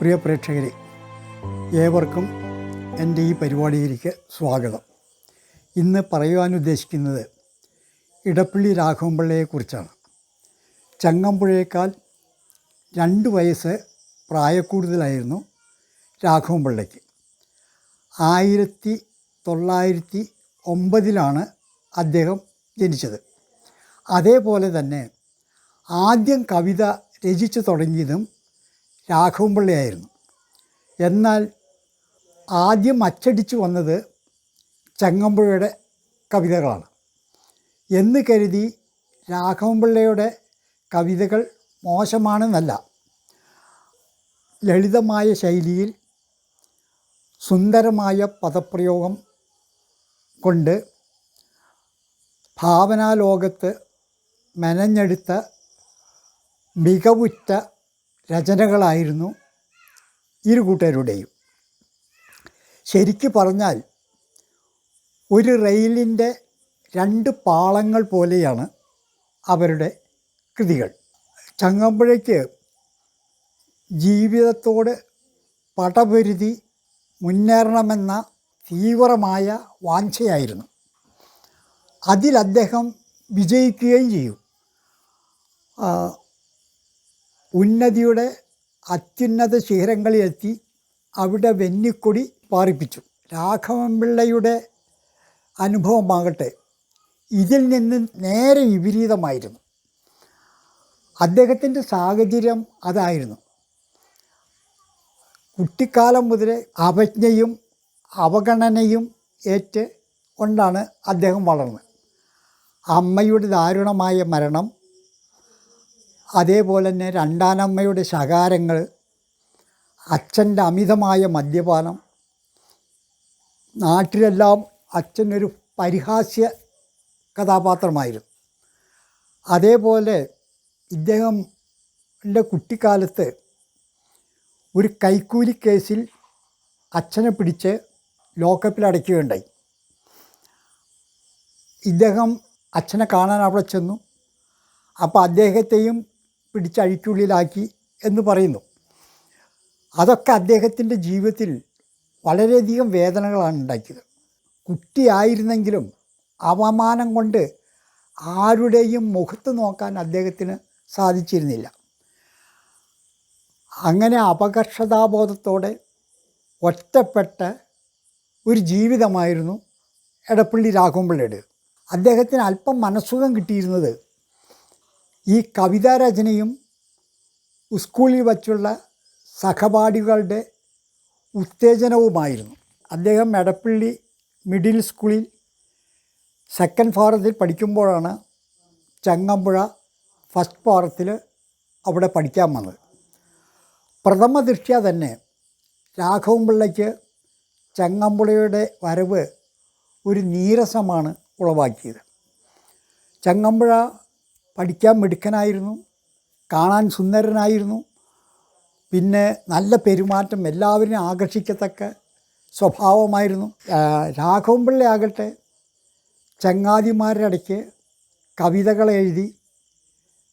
പ്രിയ പ്രേക്ഷകരെ ഏവർക്കും എന്റെ ഈ പരിപാടിയിലേക്ക് സ്വാഗതം. ഇന്ന് പറയുവാൻ ഉദ്ദേശിക്കുന്നത് ഇടപ്പള്ളി രാഘവൻപിള്ളയെക്കുറിച്ചാണ് ചങ്ങമ്പുഴയേക്കാൾ രണ്ട് വയസ്സ് പ്രായക്കൂടുതലായിരുന്നു രാഘവൻപിള്ളയ്ക്ക്. ആയിരത്തി തൊള്ളായിരത്തി ഒമ്പതിലാണ് അദ്ദേഹം ജനിച്ചത്. അതേപോലെ തന്നെ ആദ്യം കവിത രചിച്ചു തുടങ്ങിയതും രാഘവൻപിള്ളയായിരുന്നു എന്നാൽ ആദ്യം അച്ചടിച്ചു വന്നത് ചങ്ങമ്പുഴയുടെ കവിതകളാണ്. എന്ന് കരുതി രാഘവൻപിള്ളയുടെ കവിതകൾ മോശമാണെന്നല്ല. ലളിതമായ ശൈലിയിൽ സുന്ദരമായ പദപ്രയോഗം കൊണ്ട് ഭാവനാലോകത്ത് മെനഞ്ഞെടുത്ത മികവുറ്റ രചനകളായിരുന്നു ഇരു കൂട്ടരുടെയും. ശരിക്ക് പറഞ്ഞാൽ ഒരു റെയിലിന്റെ രണ്ട് പാളങ്ങൾ പോലെയാണ് അവരുടെ കൃതികൾ. ചങ്ങമ്പുഴയ്ക്ക് ജീവിതത്തോട് പടപൊരുതി മുന്നേറണമെന്ന തീവ്രമായ വാഞ്ചയായിരുന്നു. അതിൽ അദ്ദേഹം വിജയിക്കുകയും ചെയ്യും. ഉന്നതിയുടെ അത്യുന്നത ശിഖരങ്ങളിലെത്തി അവിടെ വെന്നിക്കൊടി പാറിപ്പിച്ചു. രാഘവൻ രാഘവൻപിള്ളയുടെ അനുഭവമാകട്ടെ ഇതിൽ നിന്ന് നേരെ വിപരീതമായിരുന്നു. അദ്ദേഹത്തിന്റെ സാഹചര്യം അതായിരുന്നു. കുട്ടിക്കാലം മുതലേ അവജ്ഞയും അവഗണനയും ഏറ്റ് കൊണ്ടാണ് അദ്ദേഹം വളർന്നത്. അമ്മയുടെ ദാരുണമായ മരണം അതേപോലെ തന്നെ രണ്ടാനമ്മയുടെ ശകാരങ്ങൾ അച്ഛന്റെ അമിതമായ മദ്യപാനം നാട്ടിലെല്ലാം അച്ഛനൊരു പരിഹാസ്യ കഥാപാത്രമായിരുന്നു. അതേപോലെ ഇദ്ദേഹം കുട്ടിക്കാലത്ത് ഒരു കൈക്കൂലി കേസിൽ അച്ഛനെ പിടിച്ച് ലോക്കപ്പിൽ അടയ്ക്കുകയുണ്ടായി. ഇദ്ദേഹം അച്ഛനെ കാണാൻ അവിടെ ചെന്നു. അപ്പോൾ അദ്ദേഹത്തെയും പിടിച്ച് അഴിക്കുള്ളിലാക്കി എന്ന് പറയുന്നു. അതൊക്കെ അദ്ദേഹത്തിന്റെ ജീവിതത്തിൽ വളരെയധികം വേദനകളാണ് ഉണ്ടാക്കിയത്. കുട്ടിയായിരുന്നെങ്കിലും അവമാനം കൊണ്ട് ആരുടെയും മുഖത്ത് നോക്കാൻ അദ്ദേഹത്തിന് സാധിച്ചിരുന്നില്ല. അങ്ങനെ അപകർഷതാബോധത്തോടെ ഒറ്റപ്പെട്ട ഒരു ജീവിതമായിരുന്നു എടപ്പള്ളി രാഘവൻപിള്ളയുടെ. അദ്ദേഹത്തിന് അല്പം മനസ്സുഖം കിട്ടിയിരുന്നത് ഈ കവിതാരചനയും സ്കൂളിൽ വച്ചുള്ള സഹപാഠികളുടെ ഉത്തേജനവുമായിരുന്നു. അദ്ദേഹം എടപ്പള്ളി മിഡിൽ സ്കൂളിൽ സെക്കൻഡ് ഫോറത്തിൽ പഠിക്കുമ്പോഴാണ് ചങ്ങമ്പുഴ ഫസ്റ്റ് ഫോറത്തിൽ അവിടെ പഠിക്കാൻ വന്നത്. പ്രഥമ ദൃഷ്ട്യ തന്നെ രാഘവൻപിള്ളയ്ക്ക് ചങ്ങമ്പുഴയുടെ വരവ് ഒരു നീരസമാണ് ഉളവാക്കിയത്. ചങ്ങമ്പുഴ പഠിക്കാൻ മിടുക്കനായിരുന്നു കാണാൻ സുന്ദരനായിരുന്നു. പിന്നെ നല്ല പെരുമാറ്റം എല്ലാവരെയും ആകർഷിക്കത്തക്ക സ്വഭാവമായിരുന്നു. രാഘവൻപിള്ളി ആകട്ടെ ചങ്ങാതിമാരുടെ കവിതകൾ എഴുതി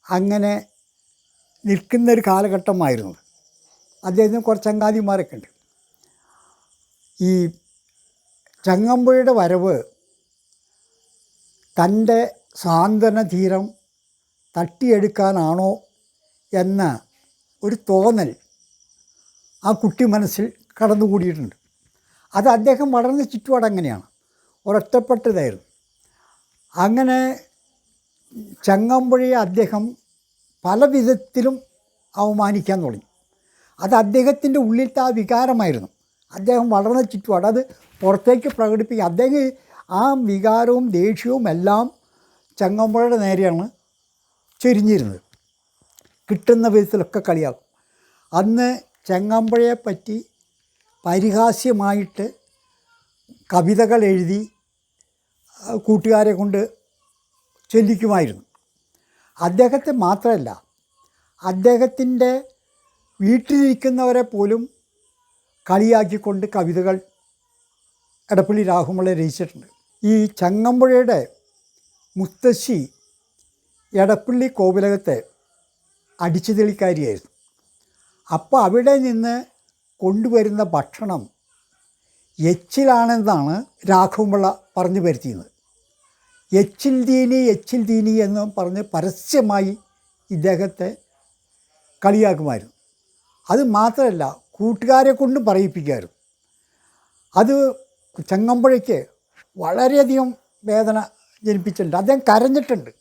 അങ്ങനെ നിൽക്കുന്നൊരു കാലഘട്ടമായിരുന്നു. അദ്ദേഹത്തിന് കുറച്ച് ചങ്ങാതിമാരൊക്കെ ഉണ്ട്. ഈ ചങ്ങമ്പുഴയുടെ വരവ് തന്റെ സാന്ത്വന തീരം തട്ടിയെടുക്കാനാണോ എന്ന ഒരു തോന്നൽ ആ കുട്ടി മനസ്സിൽ കടന്നുകൂടിയിട്ടുണ്ട്. അത് അദ്ദേഹം വളർന്ന ചുറ്റുപാട് അങ്ങനെയാണ്. ഒരൊറ്റപ്പെട്ടതായിരുന്നു. അങ്ങനെ ചങ്ങമ്പുഴയെ അദ്ദേഹം പല വിധത്തിലും അവമാനിക്കാൻ തുടങ്ങി. അത് അദ്ദേഹത്തിന്റെ ഉള്ളിലത്തെ ആ വികാരമായിരുന്നു. അദ്ദേഹം വളർന്ന ചുറ്റുപാട് അത് പുറത്തേക്ക് പ്രകടിപ്പിക്കുക അദ്ദേഹം ആ വികാരവും ദേഷ്യവും എല്ലാം ചങ്ങമ്പുഴയുടെ നേരെയാണ് ചൊരിഞ്ഞിരുന്നത്. കിട്ടുന്ന വിധത്തിലൊക്കെ കളിയാകും അന്ന് ചങ്ങമ്പുഴയെ പറ്റി പരിഹാസ്യമായിട്ട് കവിതകൾ എഴുതി കൂട്ടുകാരെ കൊണ്ട് ചൊല്ലിക്കുമായിരുന്നു. അദ്ദേഹത്തെ മാത്രമല്ല അദ്ദേഹത്തിന്റെ വീട്ടിലിരിക്കുന്നവരെ പോലും കളിയാക്കിക്കൊണ്ട് കവിതകൾ എടപ്പള്ളി രാഹുമളെ രചിച്ചിട്ടുണ്ട്. ഈ ചങ്ങമ്പുഴയുടെ മുത്തശ്ശി എടപ്പള്ളി കോവിലകത്തെ അടിച്ചുതെളിക്കാരിയായിരുന്നു. അപ്പോൾ അവിടെ നിന്ന് കൊണ്ടുവരുന്ന ഭക്ഷണം എച്ചിലാണെന്നാണ് രാഘവപിള്ള പറഞ്ഞു വരുത്തിയത് എച്ചിൽ ദീനി എച്ചിൽ ദീനി എന്ന് പറഞ്ഞ് പരസ്യമായി ഇദ്ദേഹത്തെ കളിയാക്കുമായിരുന്നു. അത് മാത്രമല്ല കൂട്ടുകാരെ കൊണ്ടും പറയിപ്പിക്കുമായിരുന്നു അത് ചങ്ങമ്പുഴയ്ക്ക് വളരെയധികം വേദന ജനിപ്പിച്ചിട്ടുണ്ട്. അദ്ദേഹം കരഞ്ഞിട്ടുണ്ട്.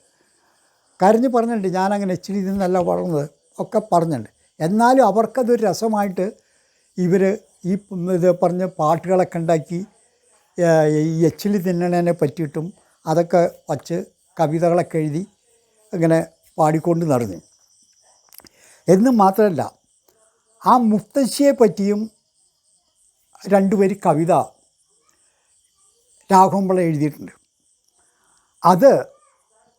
കരഞ്ഞ് പറഞ്ഞിട്ടുണ്ട് ഞാനങ്ങനെ എച്ച് ഡി നിന്നല്ല വളർന്നത് ഒക്കെ പറഞ്ഞിട്ടുണ്ട്. എന്നാലും അവർക്കതൊരു രസമായിട്ട് ഇവർ ഈ ഇത് പറഞ്ഞ് പാട്ടുകളൊക്കെ ഉണ്ടാക്കി ഈ എച്ചിൽ തിന്നണേനെ പറ്റിയിട്ടും അതൊക്കെ വച്ച് കവിതകളൊക്കെ എഴുതി അങ്ങനെ പാടിക്കൊണ്ട് നടന്നു. എന്ന് മാത്രമല്ല ആ മുത്തശ്ശിയെ പറ്റിയും രണ്ടുപേര് കവിത രാഘവമ്പള എഴുതിയിട്ടുണ്ട്. അത്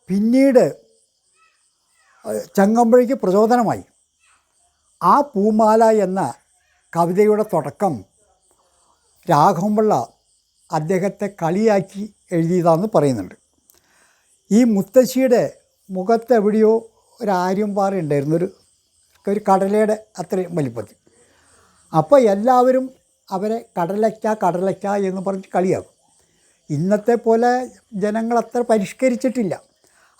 പിന്നീട് ചങ്ങമ്പുഴയ്ക്ക് പ്രചോദനമായി. ആ പൂമാല എന്ന കവിതയുടെ തുടക്കം രാഘവൻപിള്ള അദ്ദേഹത്തെ കളിയാക്കി എഴുതിയതാണെന്ന് പറയുന്നുണ്ട്. ഈ മുത്തശ്ശിയുടെ മുഖത്തെവിടെയോ ഒരു ആര്യം പാറ ഒരു ഒരു കടലയുടെ അത്രയും വലിപ്പത്തിൽ. അപ്പോൾ എല്ലാവരും അവരെ കടലയ്ക്ക കടലയ്ക്ക എന്ന് പറഞ്ഞ് കളിയാക്കും. ഇന്നത്തെ പോലെ ജനങ്ങൾ അത്ര പരിഷ്കരിച്ചിട്ടില്ല.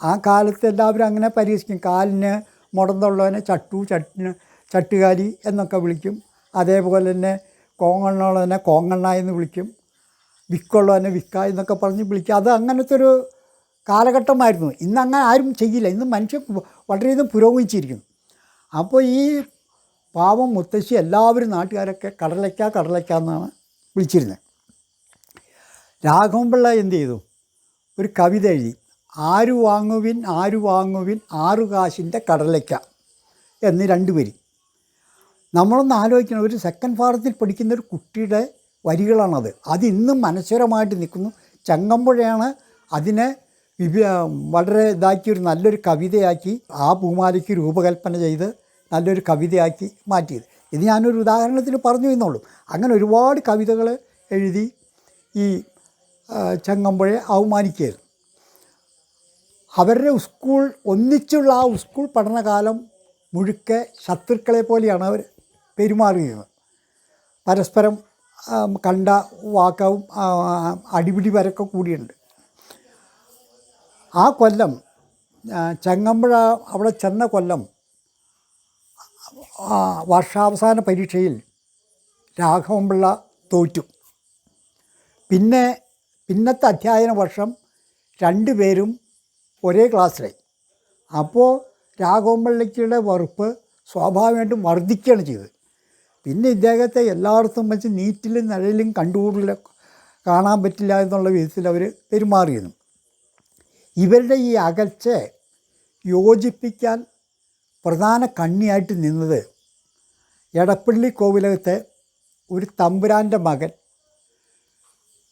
ആ കാലത്ത് എല്ലാവരും അങ്ങനെ പരീക്ഷിക്കും. കാലിന് മുടന്തുള്ളവനെ ചട്ടു ചട്ടിന് ചട്ടുകാലി എന്നൊക്കെ വിളിക്കും. അതേപോലെ തന്നെ കോങ്ങണ്ണുള്ളവനെ കോങ്ങണ്ണ എന്ന് വിളിക്കും. വിക്കുള്ളവനെ വിക്ക എന്നൊക്കെ പറഞ്ഞ് വിളിക്കും. അത് അങ്ങനത്തെ ഒരു കാലഘട്ടമായിരുന്നു. ഇന്ന് അങ്ങനെ ആരും ചെയ്യില്ല. ഇന്ന് മനുഷ്യൻ വളരെയധികം പുരോഗമിച്ചിരിക്കുന്നു. അപ്പോൾ ഈ പാവം മുത്തശ്ശി എല്ലാവരും നാട്ടുകാരൊക്കെ കടലയ്ക്ക കടലയ്ക്ക എന്നാണ് വിളിച്ചിരുന്നത്. രാഘവൻപിള്ള എന്ത് ചെയ്തു? ഒരു കവിത എഴുതി. ആരു വാങ്ങുവിൻ ആരു വാങ്ങുവിൻ ആറു കാശിന്റെ കടലയ്ക്ക എന്ന് രണ്ട് വരി. നമ്മളൊന്ന് ആലോചിക്കണം ഒരു സെക്കൻഡ് ഭാരതത്തിൽ പഠിക്കുന്ന ഒരു കുട്ടിയുടെ വരികളാണത്. അതിന്നും മനസ്വരമായിട്ട് നിൽക്കുന്നു. ചങ്ങമ്പുഴയാണ് അതിനെ വളരെ ഇതാക്കി ഒരു നല്ലൊരു കവിതയാക്കി ആ പൂമാലയ്ക്ക് രൂപകൽപ്പന ചെയ്ത് നല്ലൊരു കവിതയാക്കി മാറ്റിയത്. ഇത് ഞാനൊരു ഉദാഹരണത്തിന് പറഞ്ഞു എന്നുള്ളൂ. അങ്ങനെ ഒരുപാട് കവിതകൾ എഴുതി ഈ ചങ്ങമ്പുഴയെ അവമാനിക്കുകയായിരുന്നു. അവരുടെ സ്കൂൾ ഒന്നിച്ചുള്ള ആ സ്കൂൾ പഠനകാലം മുഴുക്കെ ശത്രുക്കളെ പോലെയാണ് അവർ പെരുമാറിയത്. പരസ്പരം കണ്ട വാക്കവും അടിപിടി വരൊക്കെ കൂടിയുണ്ട് ആ കൊല്ലം ചങ്ങമ്പുഴ അവിടെ ചെന്ന കൊല്ലം വർഷാവസാന പരീക്ഷയിൽ രാഘവൻപിള്ള തോറ്റു. പിന്നെ പിന്നത്തെ അധ്യയന വർഷം രണ്ടുപേരും ഒരേ ക്ലാസ്സിലായി. അപ്പോൾ രാഘവൻപിള്ളയ്ക്കുടെ വെറുപ്പ് സ്വാഭാവികമായിട്ടും വർദ്ധിക്കുകയാണ് ചെയ്തത്. പിന്നെ ഇദ്ദേഹത്തെ എല്ലായിടത്തും വെച്ച് നീറ്റിലും നിഴലിലും കണ്ടുകൂടില്ല കാണാൻ പറ്റില്ല എന്നുള്ള വിധത്തിൽ അവർ പെരുമാറിയിരുന്നു. ഇവരുടെ ഈ അകൽച്ച യോജിപ്പിക്കാൻ പ്രധാന കണ്ണിയായിട്ട് നിന്നത് എടപ്പള്ളി കോവിലകത്തെ ഒരു തമ്പുരാന്റെ മകൻ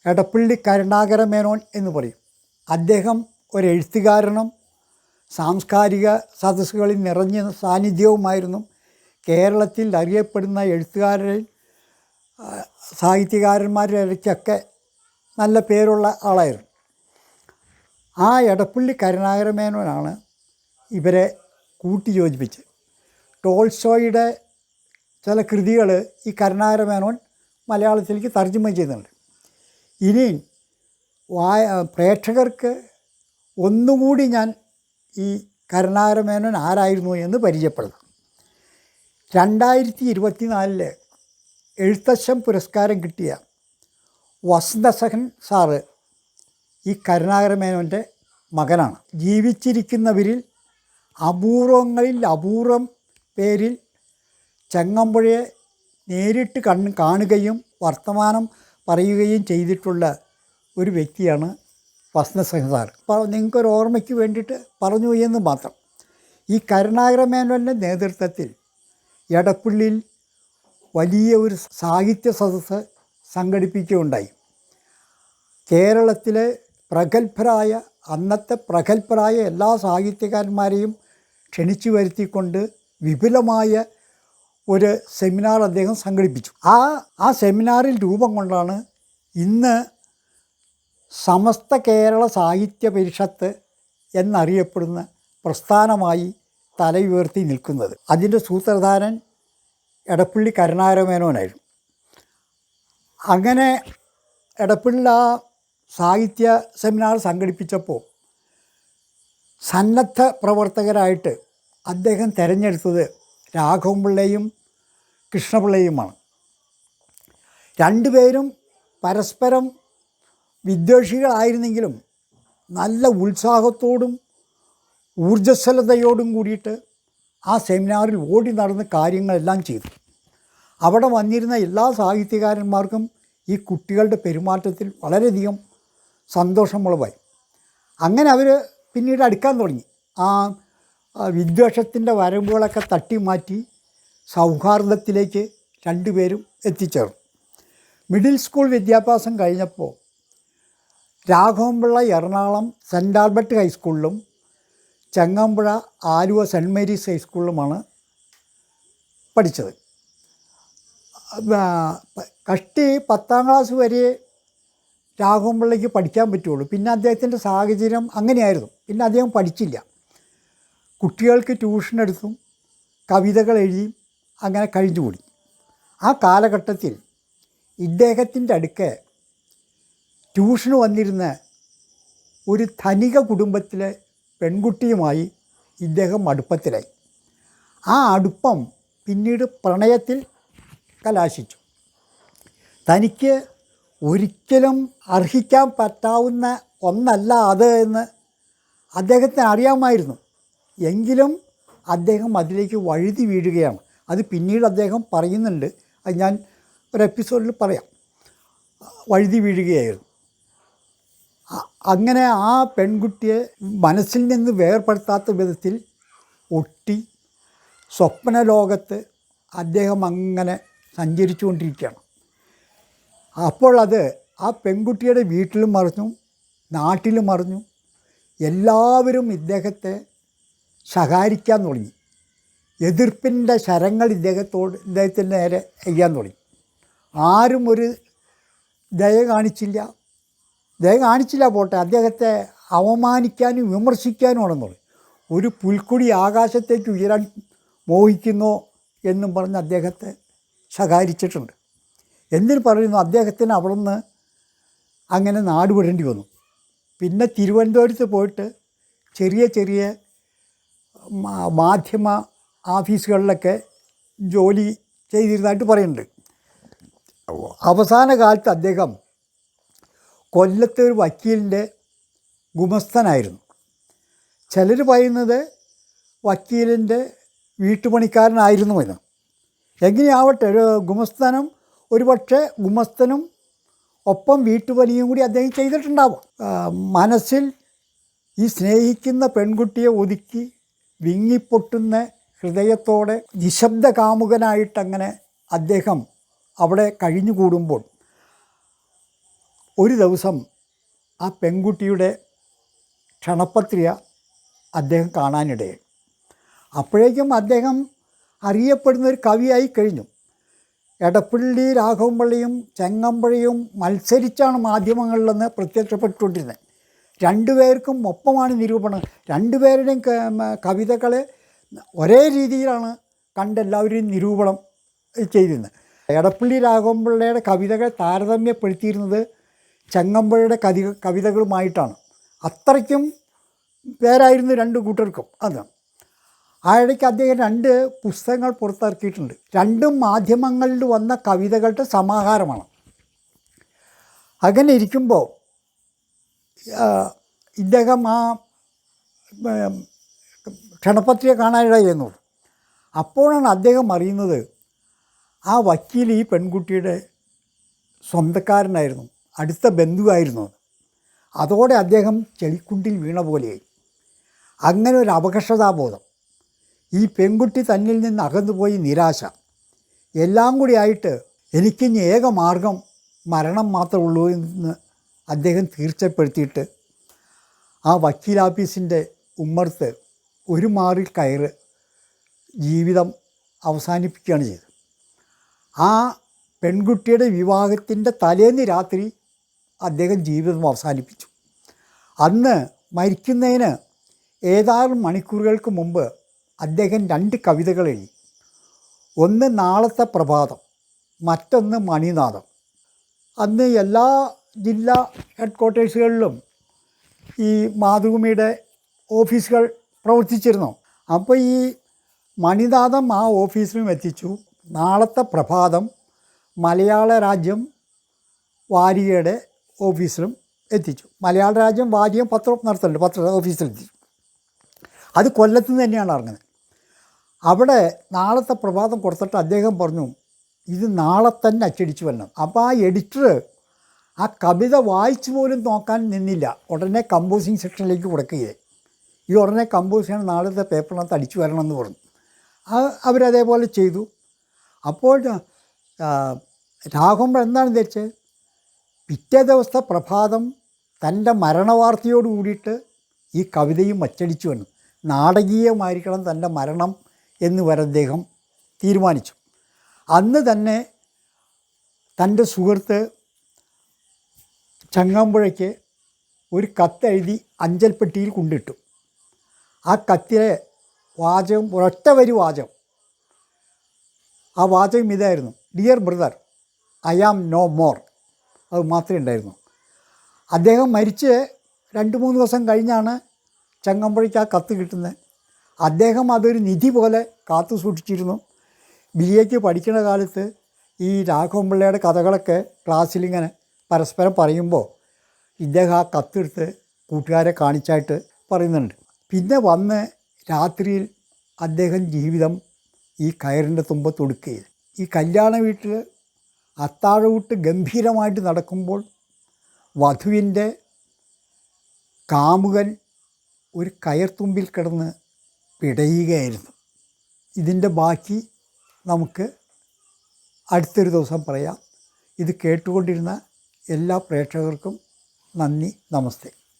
എടപ്പള്ളി കരുണാകര മേനോൻ എന്ന് പറയും. അദ്ദേഹം ഒരു എഴുത്തുകാരനും സാംസ്കാരിക സദസ്സുകളിൽ നിറഞ്ഞ സാന്നിധ്യവുമായിരുന്നു കേരളത്തിൽ അറിയപ്പെടുന്ന എഴുത്തുകാരിൽ ആ, സാഹിത്യകാരന്മാരുടെ നല്ല പേരുള്ള ആളായിരുന്നു. ആ എടപ്പള്ളി കരുണാകരമേനോനാണ് ഇവരെ കൂട്ടി യോജിപ്പിച്ച് ടോൾസ്റ്റോയുടെ ചില കൃതികൾ ഈ കരുണാകരമേനോൻ മലയാളത്തിലേക്ക് തർജമ ചെയ്യുന്നുണ്ട്. ഇനി വായ പ്രേക്ഷകർക്ക് ഒന്നുകൂടി ഞാൻ ഈ കരുണാകരമേനോൻ ആരായിരുന്നു എന്ന് പരിചയപ്പെടുന്നു. രണ്ടായിരത്തി ഇരുപത്തിനാലിൽ എഴുത്തച്ഛൻ പുരസ്കാരം കിട്ടിയ വസന്തസഹൻ സാറ് ഈ കരുണാകരമേനോന്റെ മകനാണ്. ജീവിച്ചിരിക്കുന്നവരിൽ അപൂർവങ്ങളിൽ അപൂർവം പേരിൽ ചങ്ങമ്പുഴയെ നേരിട്ട് കണ്ണ് കാണുകയും വർത്തമാനം പറയുകയും ചെയ്തിട്ടുള്ള ഒരു വ്യക്തിയാണ് വസന്തസഹൻ സാർ അപ്പോൾ നിങ്ങൾക്കൊരു ഓർമ്മയ്ക്ക് വേണ്ടിയിട്ട് പറഞ്ഞു എന്ന് മാത്രം. ഈ കരുണാകരമേനോന്റെ നേതൃത്വത്തിൽ എടപ്പള്ളിയിൽ വലിയ ഒരു സാഹിത്യ സദസ്സ് സംഘടിപ്പിക്കുകയുണ്ടായി. കേരളത്തിലെ പ്രഗത്ഭരായ അന്നത്തെ പ്രഗത്ഭരായ എല്ലാ സാഹിത്യകാരന്മാരെയും ക്ഷണിച്ചു വരുത്തിക്കൊണ്ട് വിപുലമായ ഒരു സെമിനാർ അദ്ദേഹം സംഘടിപ്പിച്ചു. ആ ആ സെമിനാറിൽ രൂപം കൊണ്ടാണ് ഇന്ന് സമസ്ത കേരള സാഹിത്യ പരിഷത്ത് എന്നറിയപ്പെടുന്ന പ്രസ്ഥാനമായി തലയുയർത്തി നിൽക്കുന്നത്. അതിന്റെ സൂത്രധാരൻ എടപ്പള്ളി കരുണാരമേനോനായിരുന്നു. അങ്ങനെ എടപ്പള്ളി ആ സാഹിത്യ സെമിനാർ സംഘടിപ്പിച്ചപ്പോൾ സന്നദ്ധ പ്രവർത്തകരായിട്ട് അദ്ദേഹം തിരഞ്ഞെടുത്തത് രാഘവൻപിള്ളയും കൃഷ്ണപിള്ളയുമാണ്. രണ്ടുപേരും പരസ്പരം വിദ്വേഷികളായിരുന്നെങ്കിലും നല്ല ഉത്സാഹത്തോടും ഊർജസ്വലതയോടും കൂടിയിട്ട് ആ സെമിനാറിൽ ഓടി നടന്ന് കാര്യങ്ങളെല്ലാം ചെയ്തു. അവിടെ വന്നിരുന്ന എല്ലാ സാഹിത്യകാരന്മാർക്കും ഈ കുട്ടികളുടെ പെരുമാറ്റത്തിൽ വളരെയധികം സന്തോഷമുളവായി. അങ്ങനെ അവർ പിന്നീട് അടുക്കാൻ തുടങ്ങി. ആ വിദ്വേഷത്തിന്റെ വരമ്പുകളൊക്കെ തട്ടി മാറ്റി സൗഹാർദ്ദത്തിലേക്ക് രണ്ടുപേരും എത്തിച്ചേർന്നു. മിഡിൽ സ്കൂൾ വിദ്യാഭ്യാസം കഴിഞ്ഞപ്പോൾ രാഘവൻപിള്ള എറണാകുളം സെന്റ് ആൽബർട്ട് ഹൈസ്കൂളിലും ചങ്ങാമ്പുഴ ആലുവ സെന്റ് മേരീസ് ഹൈസ്കൂളിലുമാണ് പഠിച്ചത്. കഷ്ടി പത്താം ക്ലാസ് വരെ രാഘവൻപിള്ളയ്ക്ക് പഠിക്കാൻ പറ്റുള്ളൂ. പിന്നെ അദ്ദേഹത്തിന്റെ സാഹചര്യം അങ്ങനെയായിരുന്നു. പിന്നെ അദ്ദേഹം പഠിച്ചില്ല. കുട്ടികൾക്ക് ട്യൂഷൻ എടുത്തും കവിതകൾ എഴുതിയും അങ്ങനെ കഴിഞ്ഞുകൂടി. ആ കാലഘട്ടത്തിൽ ഇദ്ദേഹത്തിന്റെ അടുക്ക് ട്യൂഷന് വന്നിരുന്ന ഒരു ധനിക കുടുംബത്തിലെ പെൺകുട്ടിയുമായി ഇദ്ദേഹം അടുപ്പത്തിലായി. ആ അടുപ്പം പിന്നീട് പ്രണയത്തിൽ കലാശിച്ചു. തനിക്ക് ഒരിക്കലും അർഹിക്കാൻ പറ്റാവുന്ന ഒന്നല്ല അത് എന്ന് അദ്ദേഹത്തിന് അറിയാമായിരുന്നു. എങ്കിലും അദ്ദേഹം അതിലേക്ക് വഴുതി വീഴുകയാണ്. അത് പിന്നീട് അദ്ദേഹം പറയുന്നുണ്ട്. അത് ഞാൻ ഒരു എപ്പിസോഡിൽ പറയാം. വഴുതി വീഴുകയായിരുന്നു. അങ്ങനെ ആ പെൺകുട്ടിയെ മനസ്സിൽ നിന്ന് വേർപെടുത്താത്ത വിധത്തിൽ ഒട്ടി സ്വപ്ന ലോകത്ത് അദ്ദേഹം അങ്ങനെ സഞ്ചരിച്ചുകൊണ്ടിരിക്കുകയാണ്. അപ്പോൾ അത് ആ പെൺകുട്ടിയുടെ വീട്ടിലും മറിഞ്ഞു നാട്ടിലും മറിഞ്ഞു. എല്ലാവരും ഇദ്ദേഹത്തെ ശകാരിക്കാൻ തുടങ്ങി. എതിർപ്പിന്റെ ശരങ്ങൾ ഇദ്ദേഹത്തോട് ഇദ്ദേഹത്തിന്റെ നേരെ ചെയ്യാൻ തുടങ്ങി. ആരും ഒരു ദയ കാണിച്ചില്ല. ദയ കാണിച്ചില്ല പോട്ടെ. അദ്ദേഹത്തെ അവമാനിക്കാനും വിമർശിക്കാനും ആണെന്നുള്ളത്. ഒരു പുൽക്കൊടി ആകാശത്തേക്ക് ഉയരാൻ മോഹിക്കുന്നു എന്നും പറഞ്ഞ് അദ്ദേഹത്തെ ശകാരിച്ചിട്ടുണ്ട്. എന്തിനു പറയുന്നു അദ്ദേഹത്തിന് അവിടെ നിന്ന് അങ്ങനെ നാടുവിടേണ്ടി വന്നു. പിന്നെ തിരുവനന്തപുരത്ത് പോയിട്ട് ചെറിയ ചെറിയ മാധ്യമ ഓഫീസുകളിലൊക്കെ ജോലി ചെയ്തിരുന്നതായിട്ട് പറയുന്നുണ്ട്. അവസാന കാലത്ത് അദ്ദേഹം കൊല്ലത്തെ ഒരു വക്കീലിന്റെ ഗുമസ്തനായിരുന്നു. ചിലർ പറയുന്നത് വക്കീലിന്റെ വീട്ടുപണിക്കാരനായിരുന്നു എന്ന് എങ്ങനെയാവട്ടെ ഒരു ഗുമസ്തനും ഒരു പക്ഷേ ഗുമസ്തനും ഒപ്പം വീട്ടുപണിയും കൂടി അദ്ദേഹം ചെയ്തിട്ടുണ്ടാവും. മനസ്സിൽ ഈ സ്നേഹിക്കുന്ന പെൺകുട്ടിയെ ഒതുക്കി വിങ്ങിപ്പൊട്ടുന്ന ഹൃദയത്തോടെ നിശബ്ദ കാമുകനായിട്ടങ്ങനെ അദ്ദേഹം അവിടെ കഴിഞ്ഞുകൂടുമ്പോൾ ഒരു ദിവസം ആ പെൺകുട്ടിയുടെ ക്ഷണപത്രിക അദ്ദേഹം കാണാനിടയായി. അപ്പോഴേക്കും അദ്ദേഹം അറിയപ്പെടുന്ന ഒരു കവിയായി കഴിഞ്ഞു. എടപ്പള്ളി രാഘവൻപള്ളിയും ചെങ്ങമ്പഴയും മത്സരിച്ചാണ് മാധ്യമങ്ങളിലെന്ന് പ്രത്യക്ഷപ്പെട്ടുകൊണ്ടിരുന്നത്. രണ്ടുപേർക്കും ഒപ്പമാണ് നിരൂപണം. രണ്ടുപേരുടെയും കവിതകളെ ഒരേ രീതിയിലാണ് കണ്ടെല്ലാവരെയും നിരൂപണം ചെയ്തിരുന്നത്. എടപ്പള്ളി രാഘവൻപിള്ളയുടെ കവിതകൾ താരതമ്യപ്പെടുത്തിയിരുന്നത് ചെങ്ങമ്പഴയുടെ കവി കവിതകളുമായിട്ടാണ്. അത്രയ്ക്കും പേരായിരുന്നു രണ്ട് കൂട്ടർക്കും. അത് ആ ഇടയ്ക്ക് അദ്ദേഹം രണ്ട് പുസ്തകങ്ങൾ പുറത്തിറക്കിയിട്ടുണ്ട്. രണ്ടും മാധ്യമങ്ങളിൽ വന്ന കവിതകളുടെ സമാഹാരമാണ്. അങ്ങനെ ഇരിക്കുമ്പോൾ ഇദ്ദേഹം ആ ക്ഷണപത്രിക കാണാനിടയെന്നു അപ്പോഴാണ് അദ്ദേഹം അറിയുന്നത് ആ വക്കീൽ ഈ പെൺകുട്ടിയുടെ സ്വന്തക്കാരനായിരുന്നു. അടുത്ത ബന്ധുവായിരുന്നു അതോടെ അദ്ദേഹം ചെളിക്കുണ്ടിൽ വീണ പോലെയായി. അങ്ങനെ ഒരു അപകർഷതാബോധം ഈ പെൺകുട്ടി തന്നിൽ നിന്ന് അകന്നുപോയി നിരാശ. എല്ലാം കൂടി ആയിട്ട് എനിക്കിനി ഏക മാർഗം മരണം മാത്രമേ ഉള്ളൂ എന്ന് അദ്ദേഹം തീർച്ചപ്പെടുത്തിയിട്ട് ആ വക്കീലാഫീസിന്റെ ഉമ്മർത്ത് ഒരു മാറിൽ കയറ് ജീവിതം അവസാനിപ്പിക്കുകയാണ് ചെയ്തത്. ആ പെൺകുട്ടിയുടെ വിവാഹത്തിന്റെ തലേന്ന് രാത്രി അദ്ദേഹം ജീവിതം അവസാനിപ്പിച്ചു. അന്ന് മരിക്കുന്നതിന് ഏതാനും മണിക്കൂറുകൾക്ക് മുമ്പ് അദ്ദേഹം രണ്ട് കവിതകൾ എഴുതി ഒന്ന് നാളത്തെ പ്രഭാതം മറ്റൊന്ന് മണിനാഥം. അന്ന് എല്ലാ ജില്ലാ ഹെഡ് ക്വാർട്ടേഴ്സുകളിലും ഈ മാതൃഭൂമിയുടെ ഓഫീസുകൾ പ്രവർത്തിച്ചിരുന്നു. അപ്പോൾ ഈ മണിനാഥം ആ ഓഫീസിലും എത്തിച്ചു. നാളത്തെ പ്രഭാതം മലയാള രാജ്യം വാരികയുടെ ഓഫീസിലും എത്തിച്ചു. മലയാള രാജ്യം വാദ്യം പത്രം നടത്തുന്നുണ്ട് പത്ര ഓഫീസിലെത്തിച്ചു അത് കൊല്ലത്തു നിന്ന് തന്നെയാണ് ഇറങ്ങുന്നത്. അവിടെ നാളത്തെ പ്രഭാതം കൊടുത്തിട്ട് അദ്ദേഹം പറഞ്ഞു ഇത് നാളെ തന്നെ അച്ചടിച്ചു വരണം. അപ്പോൾ ആ എഡിറ്റർ ആ കവിത വായിച്ചു പോലും നോക്കാൻ നിന്നില്ല. ഉടനെ കമ്പോസിങ് സെക്ഷനിലേക്ക് കൊടുക്കുകയെ ഈ ഉടനെ കമ്പോസ് ചെയ്യണം നാളത്തെ പേപ്പറിനകത്ത് അടിച്ചു വരണം എന്ന് പറഞ്ഞു അവരതേപോലെ ചെയ്തു. അപ്പോൾ രാഘവൻ എന്താണ് ധരിച്ചത് പിറ്റേ ദിവസത്തെ പ്രഭാതം തന്റെ മരണവാർത്തയോട് കൂടിയിട്ട് ഈ കവിതയും അച്ചടിച്ചു വന്നു. നാടകീയമായിരിക്കണം തന്റെ മരണം എന്ന് വരെ അദ്ദേഹം തീരുമാനിച്ചു. അന്ന് തന്നെ തന്റെ സുഹൃത്ത് ചങ്ങാമ്പുഴയ്ക്ക് ഒരു കത്തെഴുതി അഞ്ചൽപ്പെട്ടിയിൽ കൊണ്ടിട്ടു. ആ കത്തിലെ വാചകം ഒരൊറ്റ വരി വാചകം. ആ വാചകം ഇതായിരുന്നു. Dear brother I am no more അത് മാത്രമേ ഉണ്ടായിരുന്നു. അദ്ദേഹം മരിച്ച് രണ്ട് മൂന്ന് ദിവസം കഴിഞ്ഞാണ് ചങ്ങമ്പുഴയ്ക്ക് ആ കത്ത് കിട്ടുന്നത്. അദ്ദേഹം അതൊരു നിധി പോലെ കാത്തു സൂക്ഷിച്ചിരുന്നു. ബി എക്ക് പഠിക്കുന്ന കാലത്ത് ഈ രാഘവൻപിള്ളയുടെ കഥകളൊക്കെ ക്ലാസ്സിലിങ്ങനെ പരസ്പരം പറയുമ്പോൾ ഇദ്ദേഹം ആ കത്തെടുത്ത് കൂട്ടുകാരെ കാണിച്ചായിട്ട് പറയുന്നുണ്ട്. പിന്നെ വന്ന് രാത്രിയിൽ അദ്ദേഹം ജീവിതം ഈ കയറിന്റെ തുമ്പത്തൊടുക്കുകയും ഈ കല്യാണ വീട്ടിൽ അത്താഴവിട്ട് ഗംഭീരമായിട്ട് നടക്കുമ്പോൾ വധുവിന്റെ കാമുകൻ ഒരു കയർത്തുമ്പിൽ കിടന്ന് പിടയുകയായിരുന്നു. ഇതിന്റെ ബാക്കി നമുക്ക് അടുത്തൊരു ദിവസം പറയാം. ഇത് കേട്ടുകൊണ്ടിരുന്ന എല്ലാ പ്രേക്ഷകർക്കും നന്ദി നമസ്തേ.